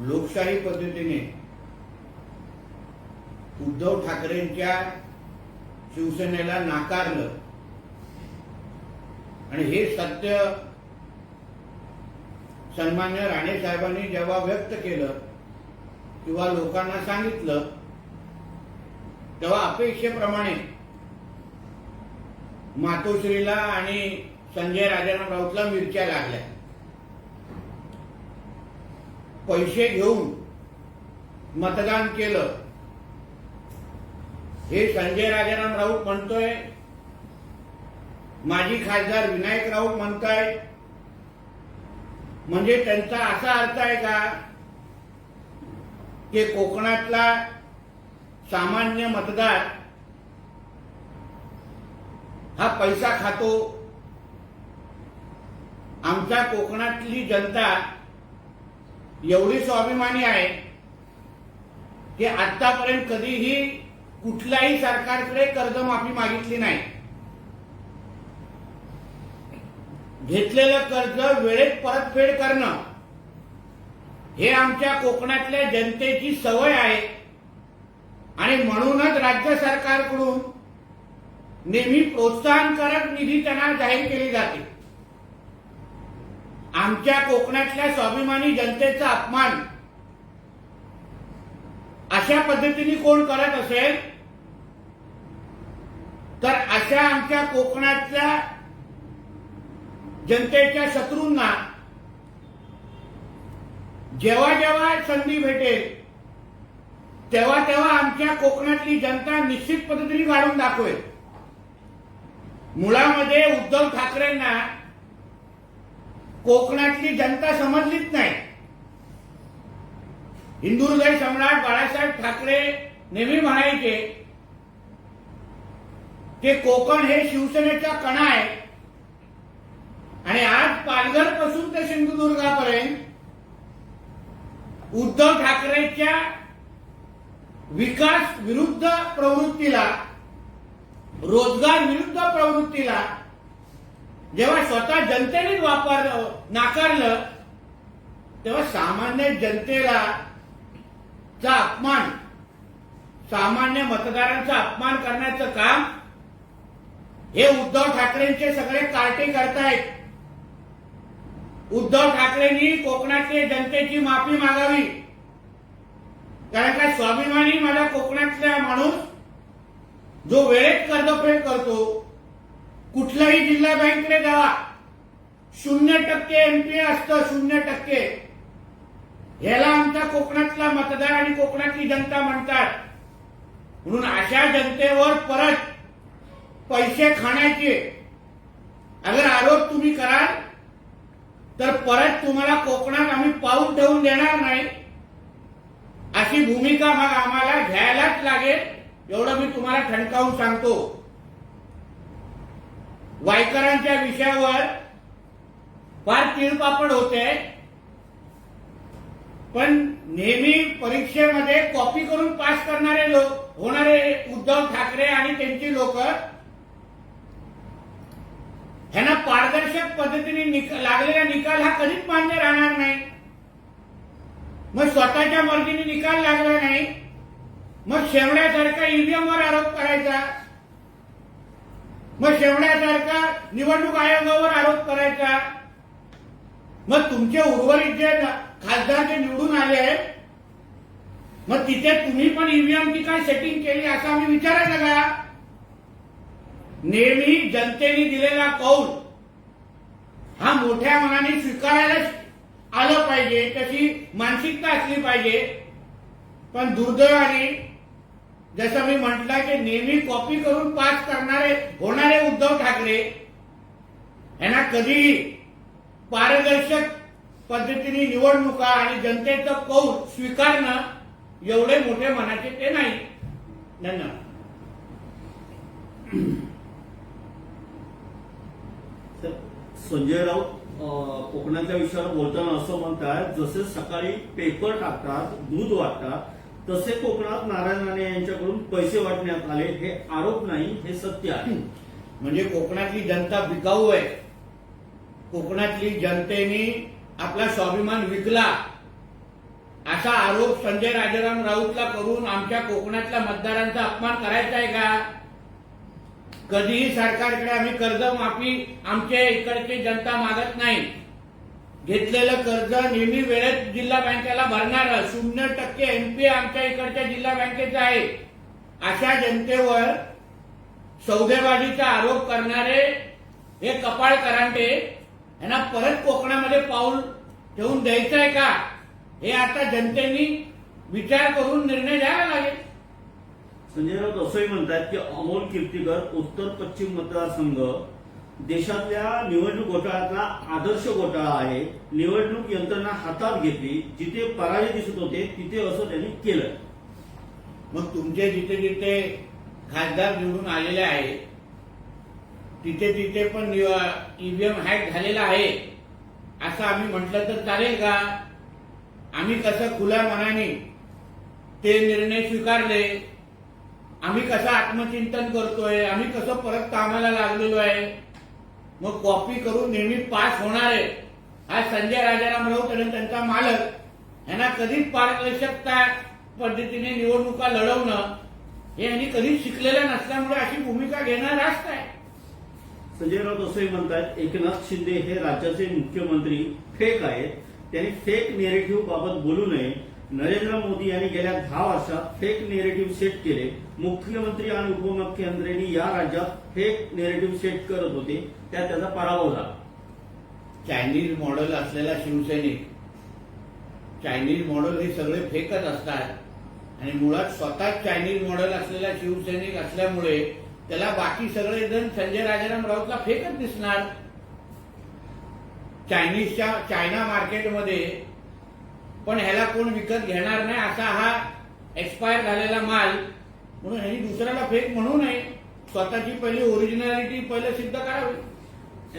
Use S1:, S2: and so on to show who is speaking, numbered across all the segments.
S1: लोकशाही पद्धतीने उद्धव ठाकरेंच्या शिवसेनेला नाकारलं. आणि हे सत्य सन्मान्य राणे साहेबांनी जेव्हा व्यक्त केलं किंवा लोकांना सांगितलं तेव्हा अपेक्षेप्रमाणे मातोश्रीला आणि संजय राजाराम राऊतला मिरच्या लागल्या. पैसे घेऊन मतदान केलं. हे संजय राजाराम राऊत म्हणतोय. माजी खासदार विनायक राऊत म्हणताय. म्हणजे त्यांचा असा अर्थ आहे का? की कोकणातला सामान्य मतदार हा पैसा खातो. आमच्या कोकणातली जनता एवढी स्वाभिमानी आहे की आतापर्यंत कधीही कुठल्याही सरकारकडे कर्जमाफी मागितली नाही. घेतलेलं कर्ज वेळेत परतफेड करणं हे आमच्या कोकणातल्या जनतेची सवय आहे. आणि म्हणूनच राज्य सरकारकडून नेहमी प्रोत्साहनकारक निधी त्यांना जाहीर केली जाते. आमच्या कोकणातल्या स्वाभिमानी जनतेचा अपमान. अशा पद्धतीने कोण करत असेल? तर अशा आमच्या कोकणातल्या जनतेच्या शत्रूंना जेव्हा जेव्हा संधी भेटेल तेव्हा तेव्हा आमच्या कोकणातली जनता निश्चित पद्धतीने काढून दाखवेल. मुळामध्ये उद्धव ठाकरेंना कोकणातली जनता समजलीच नाही. हिंदू हृदय सम्राट बाळासाहेब ठाकरे नेहमी म्हणायचे की कोकण हे शिवसेनेचा कणा आहे. आणि आज पालघरपासून ते सिंधुदुर्गापर्यंत उद्धव ठाकरेच्या विकास विरुद्ध प्रवृत्तीला रोजगार विरुद्ध प्रवृत्तीला जेव्हा स्वतः जनतेने वापर नाकारलं तेव्हा सामान्य जनतेला चा अपमान सामान्य मतदारांचा अपमान करण्याचं काम हे उद्धव ठाकरेंचे सगळे कार्टे करतायत. उद्धव ठाकरेंनी कोकणातल्या जनतेची माफी मागावी. कारण का स्वाभिमानी माझा कोकणातला माणूस जो वेळेत कर्जफेड करतो कुठलाही जिल्हा बँकने जावा शून्य टक्के एमपीए असतं शून्य टक्के. ह्याला आमचा कोकणातला मतदार आणि कोकणातली जनता म्हणतात. म्हणून अशा जनतेवर परत पैसे खाण्याचे. अगर आरोप तुम्ही कराल तर परत तुम्हाला कोकणात आम्ही पाऊस ठेवून देणार नाही. अशी भूमिका मग आम्हाला घ्यायलाच लागेल एवढं मी तुम्हाला ठणकावून सांगतो. वायकरांच्या विषयावर फार तिळपापड होते पण नेहमी परीक्षेमध्ये कॉपी करून पास करणारे लोक होणारे उद्धव ठाकरे आणि त्यांची लोक ह्यांना पारदर्शक पद्धतीने निक- लागलेला निकाल हा कधीच मान्य राहणार नाही. मग स्वतःच्या मर्जीने निकाल लागला नाही. मग शेवण्यासारखा ईव्हीएम वर आरोप करायचा. मग शेवण्यासारखा निवडणूक आयोगावर आरोप करायचा. मग तुमचे उर्वरित जे खासदार जे निवडून आले आहेत मग तिथे तुम्ही पण ईव्हीएमची काय सेटिंग केली असं आम्ही विचारायचं का नेहमी जनतेने दिलेला कौल हा मोठ्या मनाने स्वीकारायला आलं पाहिजे तशी मानसिकता असली पाहिजे. पण दुर्दैवाने जसं मी म्हटलं की नेहमी कॉपी करून पास करणारे होणारे उद्धव ठाकरे यांना कधी पारदर्शक पद्धतीने निवडणुका आणि जनतेचं कौल स्वीकारणं एवढे मोठे मनाचे ते नाही. धन्यवाद.
S2: संजय राऊत अं, कोकणाच्या विषयावर बोलताना असं म्हणतात जसे सकाळी पेपर टाकतात दूध वाटतात तसे कोकणात नारायण राणे यांच्याकडून पैसे वाटण्यात आले हे आरोप नाही हे सत्य आहे.
S1: म्हणजे कोकणातली जनता बिकाऊ आहे. कोकणातली जनतेने आपला स्वाभिमान विकला. असा आरोप संजय राजाराम राऊतला करून आमच्या कोकणातल्या मतदारांचा अपमान करायचा आहे का? कधीही सरकारकडे आम्ही कर्जमाफी आमच्या इकडची जनता मागत नाही. घेतलेलं कर्ज नेहमी वेळेत जिल्हा बँकेला भरणार. शून्य टक्के एनपीए आमच्या इकडच्या जिल्हा बँकेचं आहे. अशा जनतेवर सौदेबाजीचा आरोप करणारे हे कपाळ करांटे यांना परत कोकणामध्ये पाऊल ठेवून द्यायचं आहे का? हे आता जनतेनी विचार करून निर्णय घ्यावा लागेल.
S2: संजय राऊत असंही म्हणतात की अमोल कीर्तीकर उत्तर पश्चिम मतदारसंघ देशातल्या निवडणूक घोटाळ्यातला आदर्श घोटाळा आहे. निवडणूक यंत्रणा हातात घेतली. जिथे पराजय दिसत होते तिथे असं त्यांनी केलं.
S1: मग तुमचे जिथे जिथे खासदार निवडून आलेले आहेत तिथे तिथे पण ईव्हीएम हॅक झालेला आहे असं आम्ही म्हटलं तर चालेल का? आम्ही कसं खुल्या मनाने ते निर्णय स्वीकारले आम्ही कसं आत्मचिंतन करतोय आम्ही कसं परत कामाला लागलेलो आहे मग कॉपी करून नेहमी पास होणार आहे. हा संजय राजाराम राऊत आणि त्यांचा मालक. यांना कधीच पारदर्शकता पद्धतीने निवडणुका लढवणं हे यांनी कधीच शिकलेलं नसल्यामुळे अशी भूमिका घेणं रास्त आहे.
S2: संजय राऊत असंही म्हणतात एकनाथ शिंदे हे राज्याचे मुख्यमंत्री फेक आहेत. त्यांनी फेक नेरेटिव्ह बाबत बोलू नये. नरेंद्र मोदी यांनी गेल्या दहा वर्षात फेक नेरेटिव्ह सेट केले. मुख्यमंत्री आणि उपमुख्यमंत्र्यांनी या राज्यात फेक नेरेटिव्ह सेट करत होते. त्यात त्याचा पराभव झाला.
S1: चायनीज मॉडेल असलेला शिवसैनिक चायनीज मॉडेल हे सगळे फेकच असतात. आणि मुळात स्वतः चायनीज मॉडेल असलेला शिवसैनिक असल्यामुळे त्याला बाकी सगळे जण संजय राजाराम राऊतला फेकच दिसणार. चायनीजच्या चायना मार्केटमध्ये पण ह्याला कोण विकत घेणार नाही असा हा एक्सपायर झालेला माल म्हणून ह्यांनी दुसऱ्याला फेक म्हणू नये. स्वतःची पहिली ओरिजिनॅलिटी पहिलं सिद्ध करावी.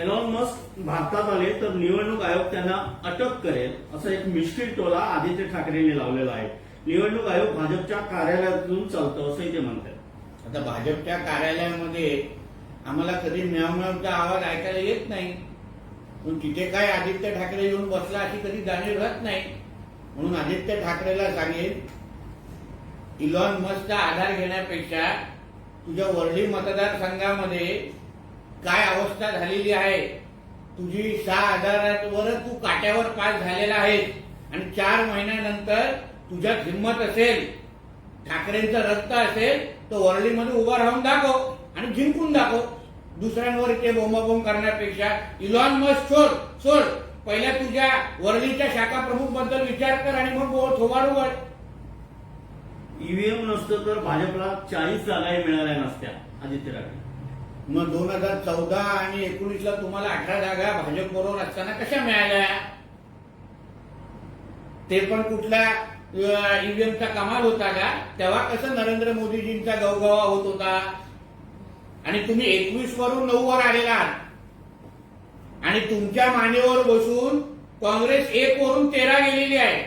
S2: एलॉन मस्क भारतात आले तर निवडणूक आयोग त्यांना अटक करेल असं एक मिश्किल टोला आदित्य ठाकरेंनी लावलेला आहे. निवडणूक आयोग भाजपच्या कार्यालयातून चालतं असंही ते म्हणतात.
S1: आता भाजपच्या कार्यालयामध्ये आम्हाला कधी म्यावम्यावचा आवाज ऐकायला येत नाही. पण तिथे काय आदित्य ठाकरे येऊन बसला अशी कधी जाणीव राहत नाही. म्हणून आदित्य ठाकरेला सांगेन इलॉन मस्कचा आधार घेण्यापेक्षा तुझ्या वर्ली मतदारसंघामध्ये काय अवस्था झालेली आहे? तुझी सहा आधारावर तू काट्यावर पास झालेला आहेस आणि चार महिन्यानंतर तुझ्यात हिंमत असेल ठाकरेंचं रक्त असेल तर वर्लीमध्ये उभा राहून दाखव आणि जिंकून दाखव. दुसऱ्यांवर ते बोंबाबोंब करण्यापेक्षा इलॉन मस्क सोड सोड पहिल्या तुझ्या वरळीच्या शाखा प्रमुखबद्दल विचार कर आणि मग बोल थोबाड उघड
S2: ईव्हीएम नसतं तर भाजपला चाळीस जागाही मिळाल्या नसत्या आदित्य ठाकरे.
S1: मग दोन हजार चौदा आणि एकोणीसला तुम्हाला अठरा जागा भाजप बरोबर असताना कशा मिळाल्या? ते पण कुठल्या ईव्हीएमचा कमाल होता का? तेव्हा कसं नरेंद्र मोदीजींचा गवगवा होत होता? आणि तुम्ही एकवीस वरून नऊ वर आलेला आहात. आणि तुमच्या मानेवर बसून काँग्रेस एक वरून तेरा गेलेली आहे.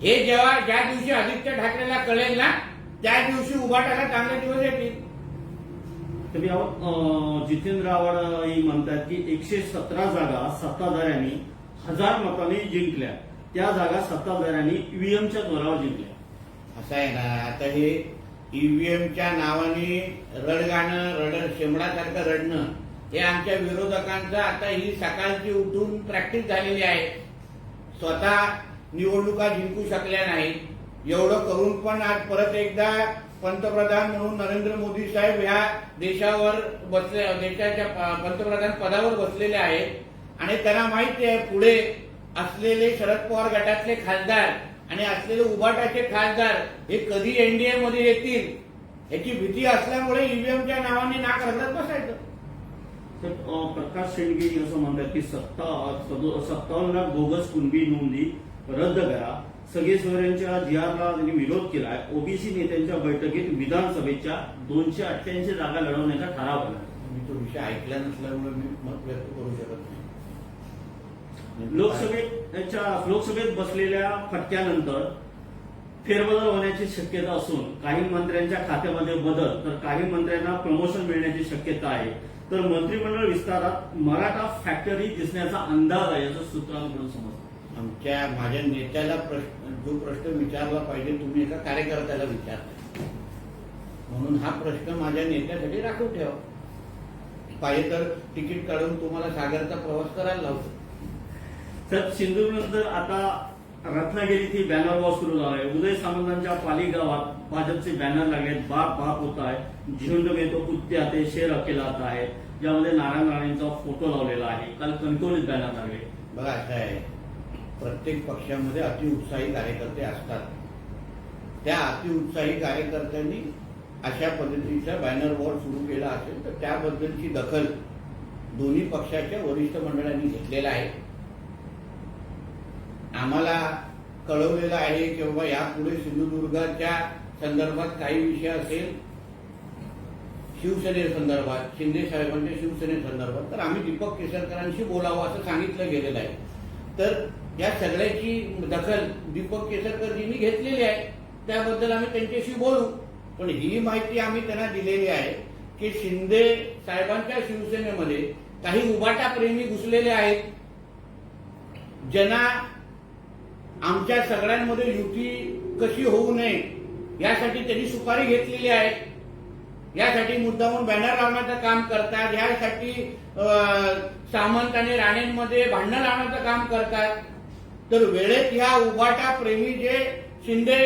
S1: हे जेव्हा ज्या दिवशी आदित्य ठाकरेला कळेल ना त्या दिवशी उभाटाला चांगले दिवस येतील.
S2: जितेंद्र आव्हाडही म्हणतात की एकशे सतरा जागा सत्ताधाऱ्यांनी हजार मतांनी जिंकल्या. त्या जागा सत्ताधाऱ्यांनी ईव्हीएमच्या जोरावर जिंकल्या.
S1: असं आहे ना आता हे ईव्हीएमच्या नावाने रडगाणं रड शेंबडासारखं रडणं हे आमच्या विरोधकांचं आता ही सकाळची उठून प्रॅक्टिस झालेली आहे. स्वतः निवडणुका जिंकू शकल्या नाही एवढं करून पण आज परत एकदा पंतप्रधान म्हणून नरेंद्र मोदी साहेब ह्या देशावर बसले देशाच्या पंतप्रधान पदावर बसलेले आहेत. आणि त्यांना माहिती आहे पुढे असलेले शरद पवार गटातले खासदार आणि असलेले उभाटाचे खासदार हे कधी एनडीए मध्ये येतील? याची भीती असल्यामुळे ईव्हीएमच्या नावाने नाक रगडत बसायचं.
S2: तर प्रकाश शेंडगे असं म्हणतात की सत्ता सत्तावन्न लाख बोगस कुणबी नोंदी रद्द करा. सगळे सोयऱ्यांच्या जीआरला त्यांनी विरोध केलाय. ओबीसी नेत्यांच्या बैठकीत विधानसभेच्या दोनशे अठ्ठ्याऐंशी जागा लढवण्याचा ठराव आला.
S1: मी तो विषय ऐकला नसल्यामुळे मी मत व्यक्त करू शकत नाही.
S2: लोकसभेच्या लोकसभेत बसलेल्या फटक्यानंतर फेरबदल होण्याची शक्यता असून काही मंत्र्यांच्या खात्यामध्ये बदल तर काही मंत्र्यांना प्रमोशन मिळण्याची शक्यता आहे. तर मंत्रिमंडळ विस्तारात मराठा फॅक्टरी दिसण्याचा अंदाज आहे असं सूत्रांकडून समजतं.
S1: आमच्या माझ्या नेत्याला प्रश्न जो प्रश्न विचारला पाहिजे तुम्ही एका कार्यकर्त्याला विचारता म्हणून हा प्रश्न माझ्या नेत्यासाठी राखून ठेवा. पाहिजे तर तिकीट काढून तुम्हाला सागरचा प्रवास करायला लावतो.
S2: तर सिंधूनंतर आता रत्नागिरी बॅनर वॉर सुरू झालाय. उदय सामंतांच्या पाली गावात भाजपचे बॅनर लागलेत. बाप बाप होत आहे. झिंड मेतो कुत्ते आते शेर अकेलात आहे ज्यामध्ये नारायण राणेंचा फोटो लावलेला आहे. काल कणकवलीत बॅनर लागले.
S1: बघा असं आहे. प्रत्येक पक्षामध्ये अतिउत्साही कार्यकर्ते असतात. त्या अतिउत्साही कार्यकर्त्यांनी अशा पद्धतीचा बॅनर वॉर सुरू केला असेल तर त्याबद्दलची दखल दोन्ही पक्षाच्या वरिष्ठ मंडळांनी घेतलेला आहे. आम्हाला कळवलेलं आहे की बाबा यापुढे सिंधुदुर्गाच्या संदर्भात काही विषय असेल शिवसेनेसंदर्भात शिंदे साहेबांच्या शिवसेनेसंदर्भात तर आम्ही दीपक केसरकरांशी बोलावं असं सांगितलं गेलेलं आहे. तर या सगळ्याची दखल दीपक केसरकरजींनी घेतलेली आहे त्याबद्दल आम्ही त्यांच्याशी बोलू. पण ही माहिती आम्ही त्यांना दिलेली आहे की शिंदे साहेबांच्या शिवसेनेमध्ये काही उबाटाप्रेमी घुसलेले आहेत. ज्यांना आमच्या सगळ्यांमध्ये युती कशी होऊ नये यासाठी त्यांनी सुपारी घेतलेली आहे. यासाठी मुद्दामून बॅनर लावण्याचं काम करतात. यासाठी सामंत आणि राणेंमध्ये भांडणं लावण्याचं काम करतात. तर वेळेत ह्या उभाटा प्रेमी जे शिंदे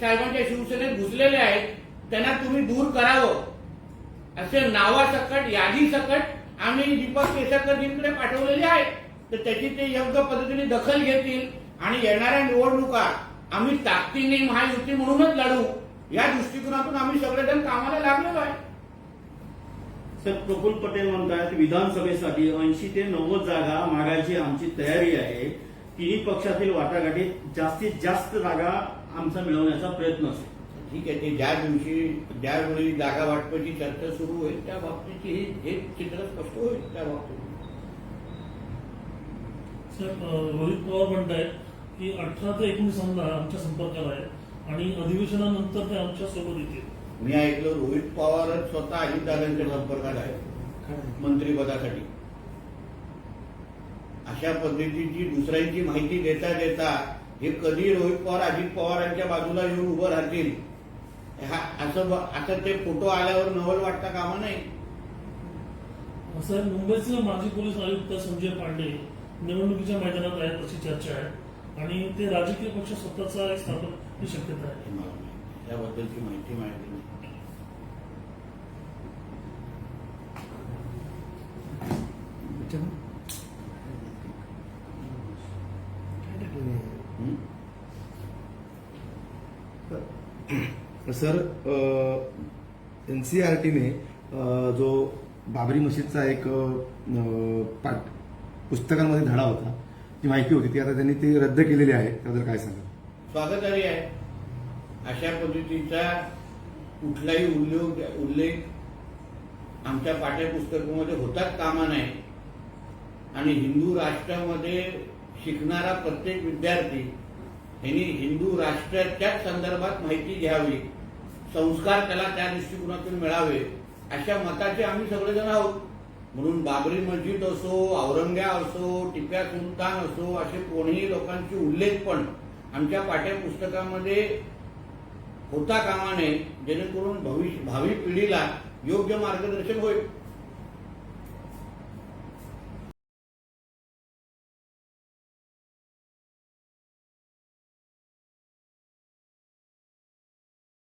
S1: साहेबांच्या शिवसेनेत घुसलेले आहेत त्यांना तुम्ही दूर करावं. असे नावासकट यादीसकट आम्ही दीपक केसरकरजींकडे पाठवलेले आहे तर त्याची ते योग्य पद्धतीने दखल घेतील. आणि येणाऱ्या निवडणुका आम्ही ताकदीने महायुती म्हणूनच लढू या दृष्टिकोनातून आम्ही सगळेजण कामाला लागलेलो आहे.
S2: तर प्रफुल्ल पटेल म्हणतात विधानसभेसाठी ऐंशी ते नव्वद जागा मागायची आमची तयारी आहे. तिन्ही पक्षातील वाटाघाटीत जास्तीत जास्त जागा आमचा मिळवण्याचा प्रयत्न असेल.
S1: ठीक आहे ते ज्या दिवशी ज्यावेळी जागा वाटपाची चर्चा सुरू होईल त्या बाबतीची हे चित्र स्पष्ट होईल त्या बाबतीत.
S3: सर रोहित पवार म्हणतायत की अठरा ते एकोणीस आमदार आमच्या संपर्काला आहे आणि अधिवेशनानंतर ते आमच्यासोबत येतील.
S1: मी ऐकलं रोहित पवारच स्वतः अजितदादांच्या संपर्कात आहे मंत्रिपदासाठी अशा पद्धतीची दुसऱ्यांची माहिती देता देता हे कधी रोहित पवार अजित पवारांच्या बाजूला येऊन उभं राहतील हा असं असं ते फोटो आल्यावर नवल वाटता कामा नाही
S3: सर मुंबईचे माजी पोलीस आयुक्त संजय पांडे निवडणुकीच्या मैदानात आहेत अशी चर्चा आहे. आणि ते राजकीय पक्ष स्वतःचा एक स्थापन ही शक्यता आहे.
S1: मला माहिती. त्याबद्दलची माहिती माहिती नाही?
S4: सर एन सी आर टीने जो बाबरी मशीदचा एक पाठ पुस्तकांमध्ये धडा होता ती माहिती होती ती आता त्यांनी ती रद्द केलेली आहे. त्याबद्दल काय सांगा
S1: स्वागतार्ह आहे. अशा पद्धतीचा कुठलाही उल्लेख उल्लेख आमच्या पाठ्यपुस्तकामध्ये होताच कामा नाही आणि हिंदू राष्ट्रामध्ये शिकणारा प्रत्येक विद्यार्थी यांनी हिंदू राष्ट्राच्याच संदर्भात माहिती घ्यावी संस्कार त्याला त्या दृष्टिकोनातून मिळावे अशा मताचे आम्ही सगळेजण आहोत. म्हणून बाबरी मस्जिद असो औरंग्या असो टिप्या सुलतान असो असे कोणीही लोकांचे उल्लेख पण आमच्या पाठ्यपुस्तकामध्ये होता कामा नये जेणेकरून भविष्य भावी पिढीला योग्य मार्गदर्शन होईल.